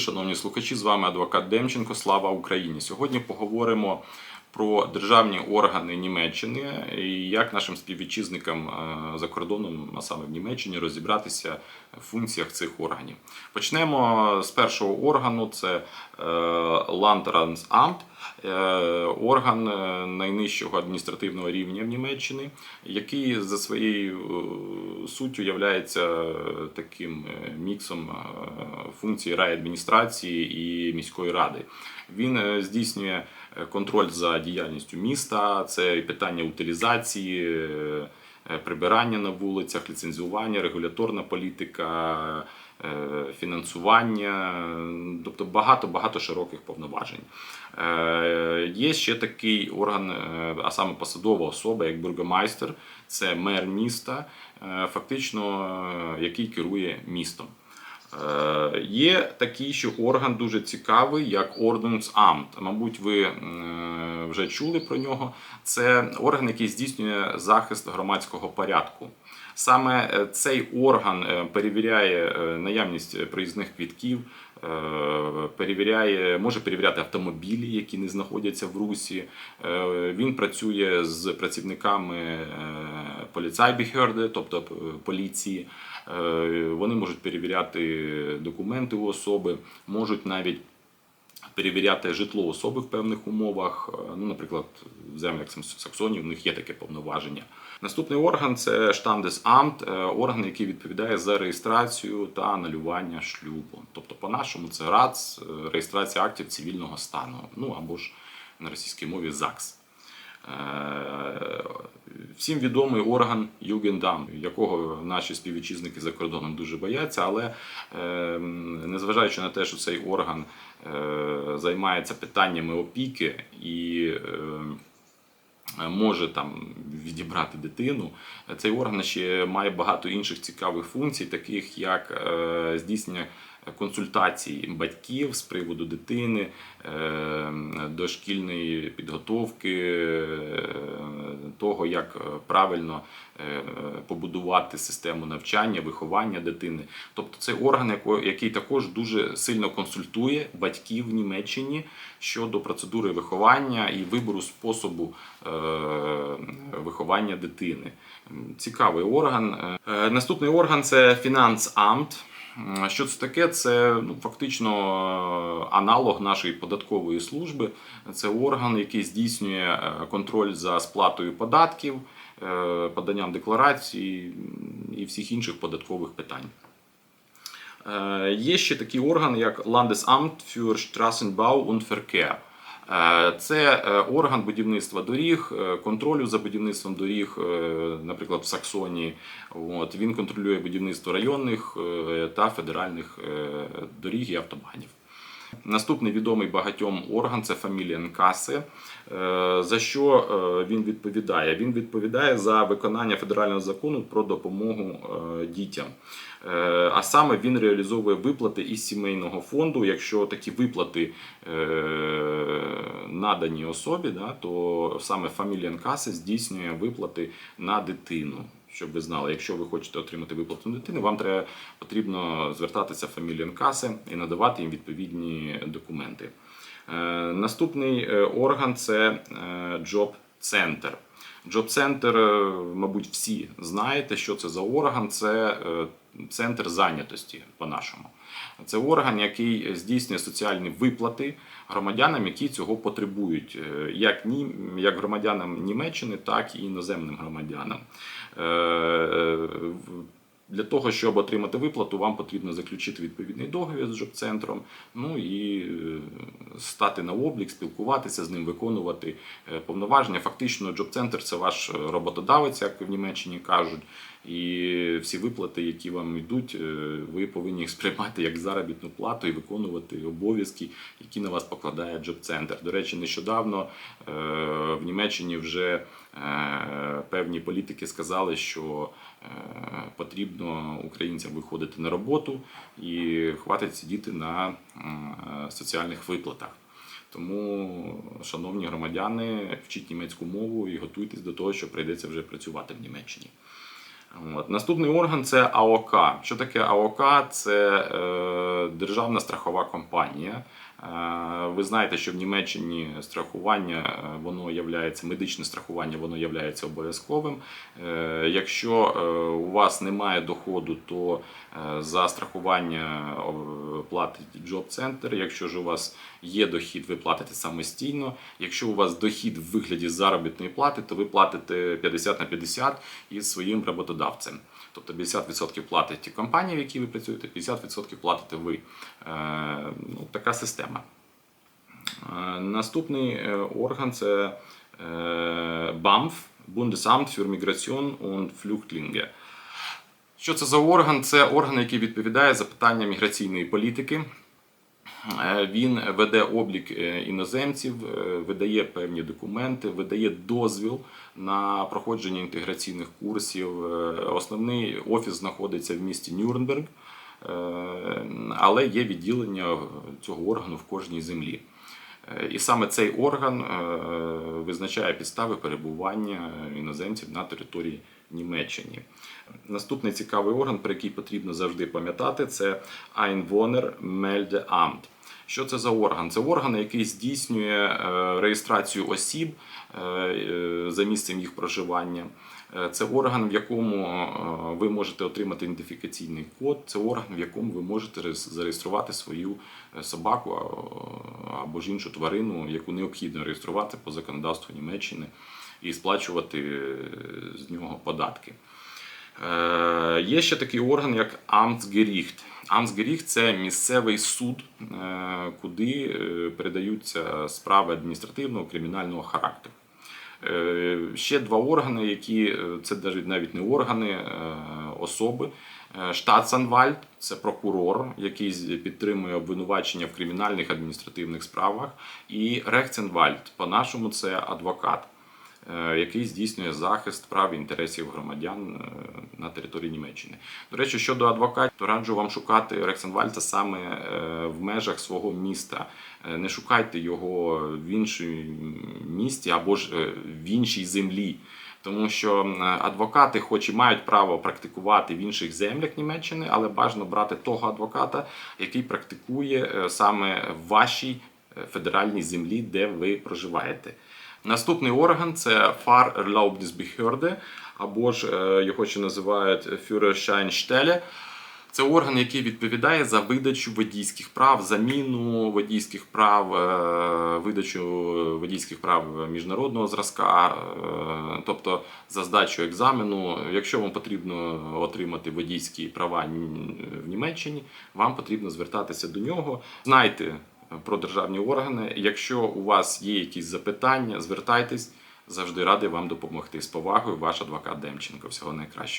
шановні слухачі, з вами адвокат Демченко. Слава Україні! Сьогодні поговоримо про державні органи Німеччини і як нашим співвітчизникам е, за кордоном, а саме в Німеччині, розібратися в функціях цих органів. Почнемо з першого органу: це е, Landratsamt, орган е, найнижчого адміністративного рівня в Німеччині, який за своєю е, суттю є таким е, міксом е, функцій райадміністрації і міської ради. Він е, здійснює е, контроль за діяльністю міста, це питання утилізації, е, е, прибирання на вулицях, ліцензіювання, регуляторна політика, е, фінансування, тобто багато багато широких повноважень. Е, Є ще такий орган, е, а саме посадова особа, як бургомайстер, це мер міста, е, фактично е, який керує містом. Е, Є такий ще орган дуже цікавий, як Ordnungsamt. Мабуть, ви е, вже чули про нього. Це орган, який здійснює захист громадського порядку. Саме е, цей орган е, перевіряє е, наявність проїзних квітків, перевіряє, може перевіряти автомобілі, які не знаходяться в русі. Він працює з працівниками поліцайбіхерди, тобто поліції. Вони можуть перевіряти документи у особи, можуть навіть перевіряти житло особи в певних умовах. Е, Ну, наприклад, в землях Сакс- Саксонії в них є таке повноваження. Наступний орган це Штандесамт, е, орган, який відповідає за реєстрацію та анулювання шлюбу. Тобто, по-нашому, це РАЦ, е, реєстрація актів цивільного стану, ну або ж на російській мові ЗАГС. Е, Всім відомий орган Югендам, якого наші співвітчизники за кордоном дуже бояться, але е, незважаючи на те, що цей орган е, займається питаннями опіки і може там відібрати дитину, цей орган ще має багато інших цікавих функцій, таких як здійснення консультацій батьків з приводу дитини, е, дошкільної підготовки, е, того, як е, правильно побудувати систему навчання, виховання дитини. Тобто це орган, який також дуже сильно консультує батьків в Німеччині щодо процедури виховання і вибору способу виховання дитини. Цікавий орган. Наступний орган це Фінансамт. Що це таке? Це ну, фактично е, аналог нашої податкової служби. Це орган, який здійснює е, контроль за сплатою податків, е, поданням декларацій і всіх інших податкових питань. Є ще такий орган, як Landesamt für Straßenbau und Verkehr. Е, Це е, орган будівництва доріг, е, контролю за будівництвом доріг, наприклад, в Саксонії. От, він контролює будівництво районних та федеральних доріг і автобанів. Наступний відомий багатьом орган це Familienkasse. Е, За що е, він відповідає? Він відповідає за виконання федерального закону про допомогу е, дітям. А саме він реалізовує виплати із сімейного фонду. Якщо такі виплати надані особі, то саме Familienkasse здійснює виплати на дитину. Щоб ви знали, якщо ви хочете отримати виплату дитини, вам треба потрібно звертатися в Familienkasse і надавати їм відповідні документи. Е, Наступний е, орган це е, Job Center. Job Center, мабуть, всі знаєте, що це за орган. Це центр зайнятості по-нашому. Це орган, який здійснює соціальні виплати громадянам, які цього потребують, е, як як громадянам Німеччини, так і іноземним громадянам. Е, Для того, щоб отримати виплату, вам потрібно заключити відповідний договір з джоб-центром, ну і е, стати на облік, спілкуватися з ним, виконувати повноваження. Фактично, джоб-центр це ваш роботодавець, як в Німеччині кажуть. І всі виплати, які вам йдуть, е, ви повинні їх сприймати як заробітну плату і виконувати обов'язки, які на вас покладає джоб-центр. До речі, нещодавно е, в Німеччині вже е, певні політики сказали, що потрібно українцям виходити на роботу і хватить сидіти на соціальних виплатах. Тому, шановні громадяни, вчіть німецьку мову і готуйтесь до того, що прийдеться вже працювати в Німеччині. От. Наступний орган це АОК. Що таке АОК? Це е, державна страхова компанія. Ви знаєте, що в Німеччині страхування е, воно являється медичне страхування, воно являється обов'язковим. Е, Якщо е, у вас немає доходу, то за страхування платить джоб-центр. Якщо ж у вас є дохід, ви платите самостійно. Якщо у вас дохід в вигляді заробітної плати, то ви платите 50 на 50 із своїм роботодавцем. Тобто 50% платить компанія, в якій ви працюєте, 50% платите ви. Ну, така система. Е, Наступний е, орган це е, BAMF, Bundesamt für Migration und Flüchtlinge. Що це за орган? Це орган, який відповідає за питання міграційної політики. Е, Він веде облік іноземців, видає певні документи, видає дозвіл на проходження інтеграційних курсів. Основний офіс знаходиться в місті Нюрнберг, але є відділення цього органу в кожній землі. Е, І саме цей орган е, визначає підстави перебування іноземців на території Німеччини. Наступний цікавий орган, про який потрібно завжди пам'ятати, це Einwohner Meldeamt. Що це за орган? Це орган, який здійснює е, реєстрацію осіб е, е, за місцем їх проживання. Це орган, в якому ви можете отримати ідентифікаційний код. Це орган, в якому ви можете зареєструвати свою собаку або ж іншу тварину, яку необхідно реєструвати по законодавству Німеччини і сплачувати з нього податки. Є ще такий орган, як Amtsgericht. Amtsgericht – це місцевий суд, е, куди е, передаються справи адміністративного кримінального характеру. Е, Ще два органи, які це навіть не органи, особи. Штатсанвальд це прокурор, який підтримує обвинувачення в кримінальних адміністративних справах. І Рехценвальд, по-нашому, це адвокат, який здійснює захист прав і інтересів громадян е, на території Німеччини. До речі, щодо адвокатів, то раджу вам шукати Рехценвальда саме е, в межах свого міста. Е, Не шукайте його в іншому місті або ж е, в іншій землі. Тому що адвокати, хоч і мають право практикувати в інших землях Німеччини, але бажано брати того адвоката, який практикує е, саме в вашій е, федеральній землі, де ви проживаєте. Наступний орган це Fahrerlaubnisbehörde, або ж е, його ще називають Führerscheinstelle. Це орган, який відповідає за видачу водійських прав, заміну водійських прав, е, видачу водійських прав міжнародного зразка, е, тобто за здачу екзамену. Якщо вам потрібно отримати водійські права в Німеччині, вам потрібно звертатися до нього. Знайте про державні органи. Якщо у вас є якісь запитання, звертайтесь. Завжди радий вам допомогти. З повагою, ваш адвокат Демченко. Всього найкращого.